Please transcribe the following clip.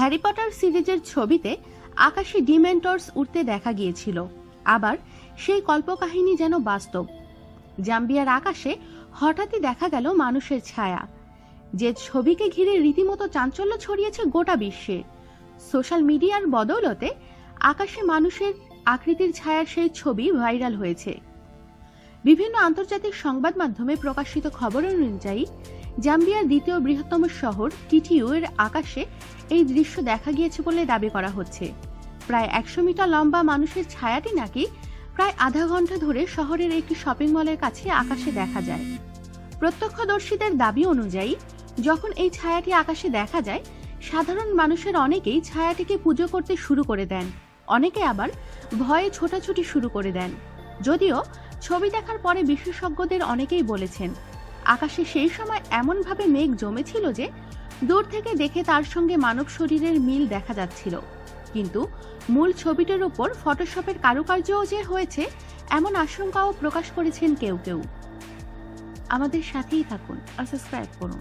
Harry Potter সিরিজের ছবিতে আকাশে ডিমেন্টর্স উঠতে দেখা গিয়েছিল। আবার সেই কল্পকাহিনী যেন বাস্তব। জাম্বিয়ার আকাশে হঠাৎই দেখা গেল মানুষের ছায়া। যে ছবিকে ঘিরে রীতিমতো চাঞ্চল্য ছড়িয়েছে গোটা বিশ্বে। সোশ্যাল মিডিয়ার বদৌলতে আকাশে মানুষের আকৃতির ছায়ার সেই ছবি ভাইরাল হয়েছে। বিভিন্ন আন্তর্জাতিক সংবাদ মাধ্যমে প্রকাশিত খবর অনুযায়ী, জাম্বিয়ার দ্বিতীয় বৃহত্তম শহর টিটিউ এর আকাশে এই দৃশ্য দেখা গিয়েছে বলে দাবি করা হচ্ছে। প্রায় একশো মিটার লম্বা মানুষের ছায়াটি নাকি প্রায় আধা ঘণ্টা ধরে শহরের একটি শপিং মলের কাছে আকাশে দেখা যায়। প্রত্যক্ষদর্শীদের দাবি অনুযায়ী, যখন এই ছায়াটি আকাশে দেখা যায়, সাধারণ মানুষের অনেকেই ছায়াটিকে পুজো করতে শুরু করে দেন। অনেকে আবার ভয়ে ছোটাছুটি শুরু করে দেন। যদিও ছবি দেখার পরে বিশেষজ্ঞদের অনেকেই বলেছেন, আকাশে সেই সময় এমনভাবে মেঘ জমেছিল যে দূর থেকে দেখে তার সঙ্গে মানব শরীরের মিল দেখা যাচ্ছিল। কিন্তু মূল ছবিটার উপর ফটোশপের কারুকার্যও যে হয়েছে, এমন আশঙ্কাও প্রকাশ করেছেন কেউ কেউ। আমাদের সাথেই থাকুন আর সাবস্ক্রাইব করুন।